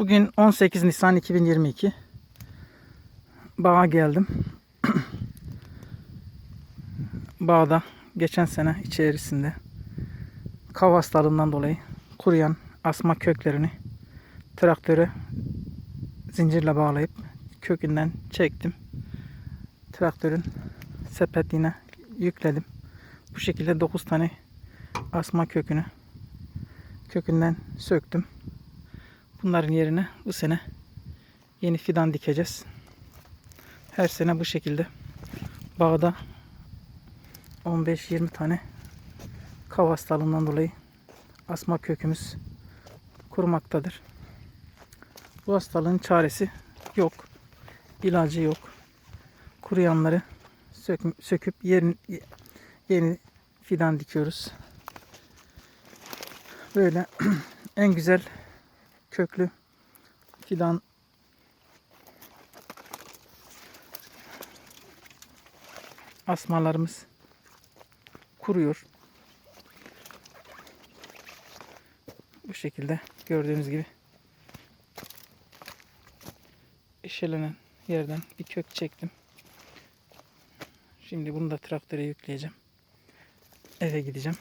Bugün 18 Nisan 2022. Bağa geldim. Bağda geçen sene içerisinde kav hastalığından dolayı kuruyan asma köklerini traktöre zincirle bağlayıp kökünden çektim. Traktörün sepetine yükledim. Bu şekilde 9 tane asma kökünü kökünden söktüm. Bunların yerine bu sene yeni fidan dikeceğiz. Her sene bu şekilde bağda 15-20 tane kav hastalığından dolayı asma kökümüz kurumaktadır. Bu hastalığın çaresi yok. ilacı yok. Kuruyanları sök, söküp yerin, yeni fidan dikiyoruz. Böyle en güzel köklü fidan asmalarımız kuruyor. Bu şekilde gördüğünüz gibi eşelenen yerden bir kök çektim. Şimdi bunu da traktöre yükleyeceğim. Eve gideceğim.